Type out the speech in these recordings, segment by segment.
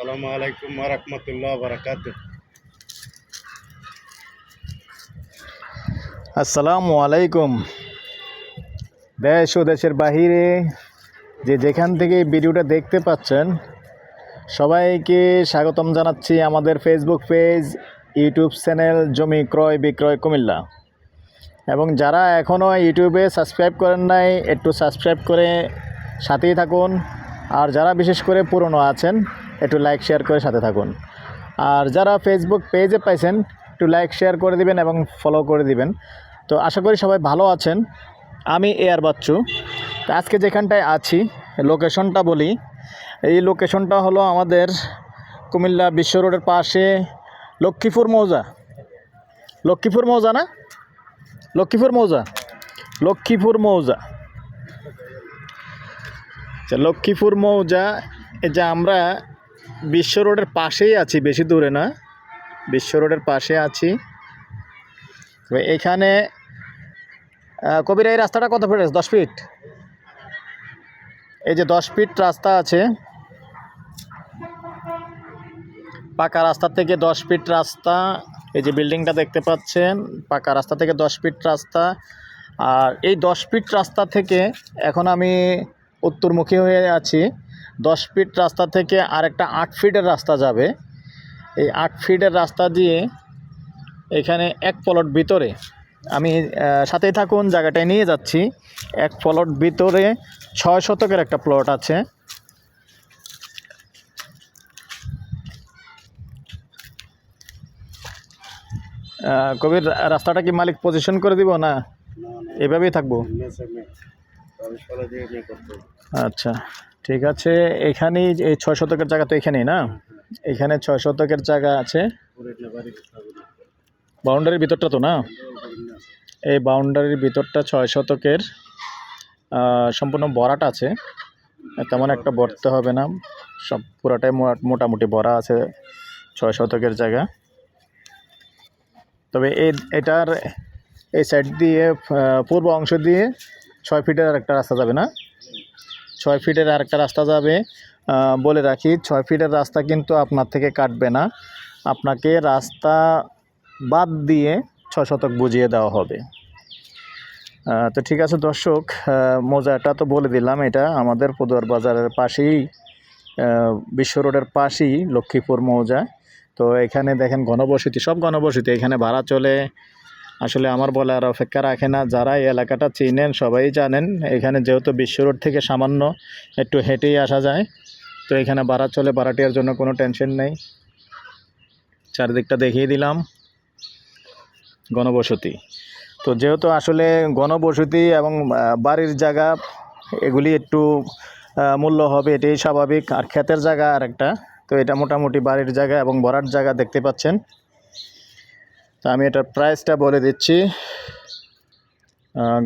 আসসালামু আলাইকুম রহমতুল্লাহ বারাকাত আসসালামু আলাইকুম। দেশ ও দেশের বাহিরে যে যেখান থেকে ভিডিওটা দেখতে পাচ্ছেন, সবাইকে স্বাগতম জানাচ্ছি আমাদের ফেসবুক পেজ ইউটিউব চ্যানেল জমি ক্রয় বিক্রয় কুমিল্লা। এবং যারা এখনও ইউটিউবে সাবস্ক্রাইব করেন নাই, একটু সাবস্ক্রাইব করে সাথেই থাকুন। আর যারা বিশেষ করে পুরনো আছেন একটু লাইক শেয়ার করে সাথে থাকুন। আর যারা ফেসবুক পেজে পাইছেন, একটু লাইক শেয়ার করে দিবেন এবং ফলো করে দিবেন। তো আশা করি সবাই ভালো আছেন। আমি এয়ার বাচ্চু। তো আজকে যেখানটায় আছি লোকেশনটা বলি। এই লোকেশনটা হলো আমাদের কুমিল্লা বিশ্ব রোডের পাশে লক্ষ্মীপুর মৌজা। লক্ষ্মীপুর মৌজা না? লক্ষ্মীপুর মৌজা। লক্ষ্মীপুর মৌজা। আচ্ছা লক্ষ্মীপুর মৌজা, এই যে আমরা বিশ্ব রোডের পাশেই আছি, বেশি দূরে না। বিশ্ব রোডের পাশে আছি। এখানে কবির এই রাস্তাটা কত ফিট? দশ ফিট এই যে দশ ফিট রাস্তা আছে। পাকা রাস্তা থেকে দশ ফিট রাস্তা। এই যে বিল্ডিংটা দেখতে পাচ্ছেন, পাকা রাস্তা থেকে দশ ফিট রাস্তা। আর এই দশ ফিট রাস্তা থেকে এখন আমি উত্তরমুখী হয়ে আছি। দশ ফিট রাস্তা থেকে আরেকটা আট ফিটের রাস্তা যাবে এই আট ফিটের রাস্তা দিয়ে এখানে এক প্লট ভিতরে আমি সাথেই থাকুন জায়গাটায় নিয়ে যাচ্ছি এক প্লট ভিতরে ছয় শতকের একটা প্লট আছে কবির রাস্তাটা কি মালিক পজিশন করে দিব না এভাবেই থাকব আচ্ছা ঠিক আছে, এখানেই এই ছয় শতকের জায়গা তো এখানেই না? এখানে ছয় শতকের জায়গা আছে। বাউন্ডারির ভিতরটা তো না? এই বাউন্ডারির ভিতরটা ছয় শতকের সম্পূর্ণ বরাট আছে। তেমন একটা ভরতে হবে না। সব পুরাটাই মোটা- মোটামুটি ভরা আছে ছয় শতকের জায়গা। তবে এই এটার এই সাইড দিয়ে পূর্ব অংশ দিয়ে ছয় ফিটের আরেকটা রাস্তা যাবে না? ছয় ফিটের আরেকটা রাস্তা যাবে। বলে রাখি, ছয় ফিটের রাস্তা কিন্তু আপনার থেকে কাটবে না। আপনাকে রাস্তা বাদ দিয়ে ছয় শতক বুঝিয়ে দেওয়া হবে। তো ঠিক আছে দর্শক মৌজাটা তো বলে দিলাম এটা। আমাদের পদুয়ার বাজারের পাশেই বিশ্ব রোডের পাশেই লক্ষ্মীপুর মৌজা। তো এখানে দেখেন ঘনবসতি, সব ঘনবসতি। এখানে ভাড়া চলে আসলে আমার বলার অপেক্ষা রাখে না। যারা এই এলাকাটা চিনেন, সবাই জানেন, এখানে যেহেতু বিশ্ব রোড থেকে সামান্য একটু হেঁটেই আসা যায়, তো এখানে ভাড়া চলে ভাড়াটিয়ার জন্য কোনো টেনশন নেই। চারিদিকটা দেখিয়ে দিলাম। গণবসতি। তো যেহেতু আসলে গণবসতি এবং বাড়ির জায়গা, এগুলি একটু মূল্য হবে, এটাই স্বাভাবিক। আর ক্ষেতের জায়গা আর একটা তো এটা মোটামুটি বাড়ির জায়গা এবং ভরার জায়গা দেখতে পাচ্ছেন। তো আমি এটার প্রাইসটা বলে দিচ্ছি।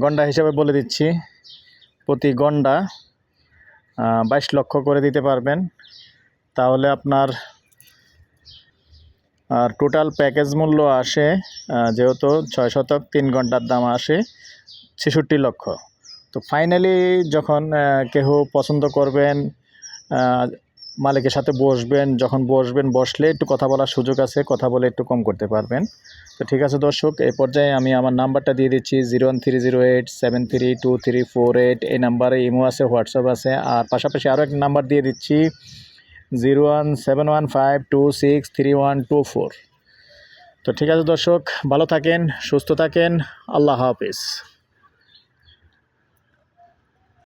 গন্ডা হিসাবে বলে দিচ্ছি। প্রতি গন্ডা বাইশ লক্ষ করে দিতে পারবেন। তাহলে আপনার, আর টোটাল প্যাকেজ মূল্য আসে যেহেতু ছয় শতক, তিন ঘণ্টার দাম আসে ছেষট্টি লক্ষ। তো ফাইনালি যখন কেহ পছন্দ করবেন মালিকের সাথে বসবেন, যখন বসবেন, বসলে একটু কথা বলার সুযোগ আছে, কথা বলে একটু কম করতে পারবেন। তো ঠিক আছে দর্শক এই পর্যায়ে আমি আমার নাম্বারটা দিয়ে দিচ্ছি, zero one three zero eight seven three two three four eight. এই নাম্বারে ইমো আছে, হোয়াটসঅ্যাপ আছে, আর পাশাপাশি আরও একটা নাম্বার দিয়ে দিচ্ছি, zero one seven one five two six three one two four. তো ঠিক আছে দর্শক, ভালো থাকেন, সুস্থ থাকেন, আল্লাহ হাফিজ।